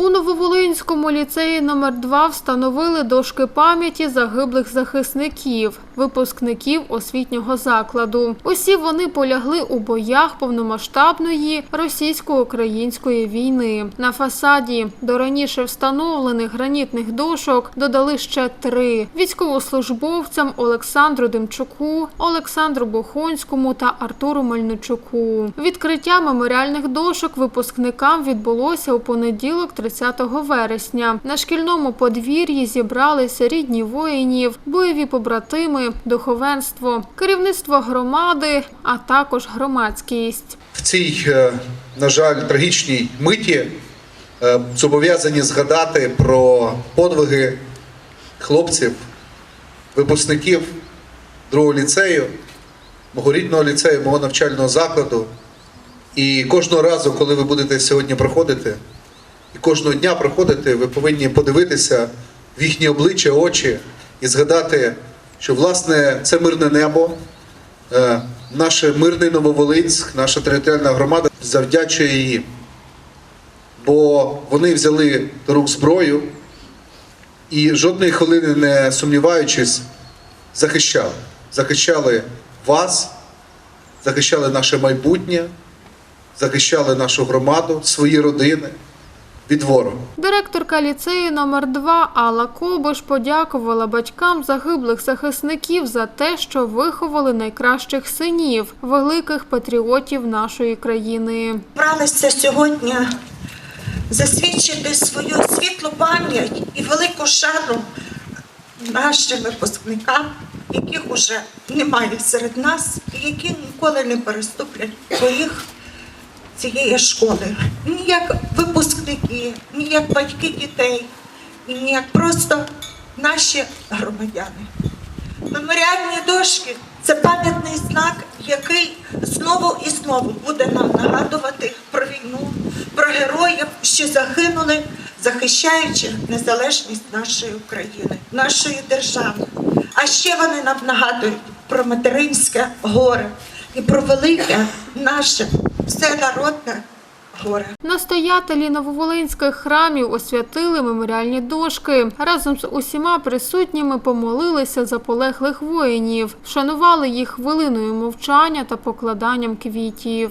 У Нововолинському ліцеї номер 2 встановили дошки пам'яті загиблих захисників, випускників освітнього закладу. Усі вони полягли у боях повномасштабної російсько-української війни. На фасаді до раніше встановлених гранітних дошок додали ще три військовослужбовцям Олександру Демчуку, Олександру Бохонському та Артуру Мельничуку. Відкриття меморіальних дошок випускникам відбулося у понеділок, 30 вересня. На шкільному подвір'ї зібралися рідні воїнів, бойові побратими, духовенство, керівництво громади, а також громадськість. в цій, е, на жаль, трагічній миті е, зобов'язані згадати про подвиги хлопців, випускників другого ліцею, мого рідного ліцею, мого навчального закладу. І кожного разу, коли ви будете сьогодні проходити, і кожного дня проходити, ви повинні подивитися в їхні обличчя, очі і згадати, що власне це мирне небо, Е, наше мирний Нововолинськ, наша територіальна громада завдячує їм. Бо вони взяли до рук зброю і жодної хвилини не сумніваючись, захищали. Захищали вас, захищали наше майбутнє, захищали нашу громаду, свої родини від ворога. Директорка ліцею номер 2 Алла Кобош подякувала батькам загиблих захисників за те, що виховали найкращих синів, великих патріотів нашої країни. Бралися сьогодні засвідчити свою світлу пам'ять і велику шану нашим випускникам, яких уже немає серед нас, і які ніколи не переступлять поріг цієї школи. Ні як випускники, ні як батьки дітей, ні як просто наші громадяни. Меморіальні дошки це пам'ятний знак, який знову і знову буде нам нагадувати про війну, про героїв, що загинули, захищаючи незалежність нашої України, нашої держави. А ще вони нам нагадують про материнське горе і про велике наше всенародне горе. Настоятелі нововолинських храмів освятили меморіальні дошки. Разом з усіма присутніми помолилися за полеглих воїнів, вшанували їх хвилиною мовчання та покладанням квітів.